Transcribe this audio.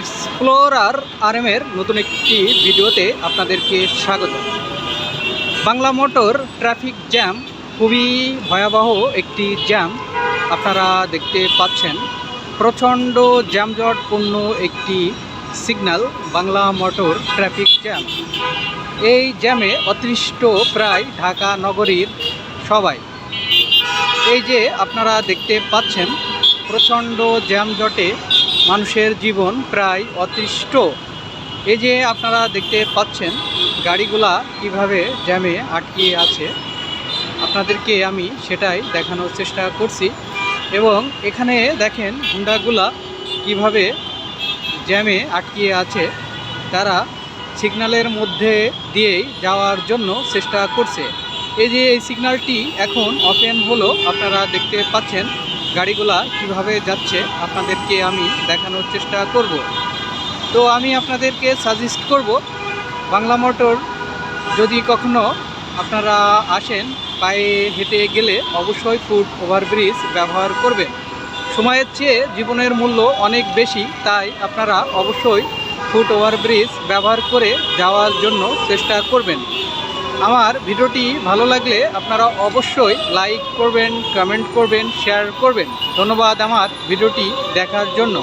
Explorer আরএমের নতুন একটি ভিডিওতে আপনাদেরকে স্বাগত। বাংলা মোটর ট্রাফিক জ্যাম, খুবই ভয়াবহ একটি জ্যাম, আপনারা দেখতে পাচ্ছেন। প্রচণ্ড জ্যামজটপূর্ণ একটি signal Bangla Motor traffic jam. এই জ্যামে অতৃষ্ট প্রায় ঢাকা নগরীর সবাই। এই যে আপনারা দেখতে পাচ্ছেন, প্রচণ্ড জ্যামজটে মানুষের জীবন প্রায় অতিষ্ঠ। এই যে আপনারা দেখতে পাচ্ছেন, গাড়িগুলা কীভাবে জ্যামে আটকে আছে, আপনাদেরকে আমি সেটাই দেখানোর চেষ্টা করছি। এবং এখানে দেখেন হুন্ডাগুলা কীভাবে জ্যামে আটকে আছে, তারা সিগন্যালের মধ্যে দিয়েই যাওয়ার জন্য চেষ্টা করছে। এই যে এই সিগন্যালটি এখন ওপেন হলো, আপনারা দেখতে পাচ্ছেন গাড়িগুলা কীভাবে যাচ্ছে আপনাদেরকে আমি দেখানোর চেষ্টা করব। তো আমি আপনাদেরকে সাজেস্ট করব, বাংলা মোটর যদি কখনো আপনারা আসেন, পায়ে হেঁটে গেলে অবশ্যই ফুট ওভারব্রিজ ব্যবহার করবেন। সময়ের চেয়ে জীবনের মূল্য অনেক বেশি, তাই আপনারা অবশ্যই ফুট ওভারব্রিজ ব্যবহার করে যাওয়ার জন্য চেষ্টা করবেন। আমার ভিডিওটি ভালো লাগলে আপনারা অবশ্যই লাইক করবেন কমেন্ট করবেন শেয়ার করবেন। ধন্যবাদ আমার ভিডিওটি দেখার জন্য।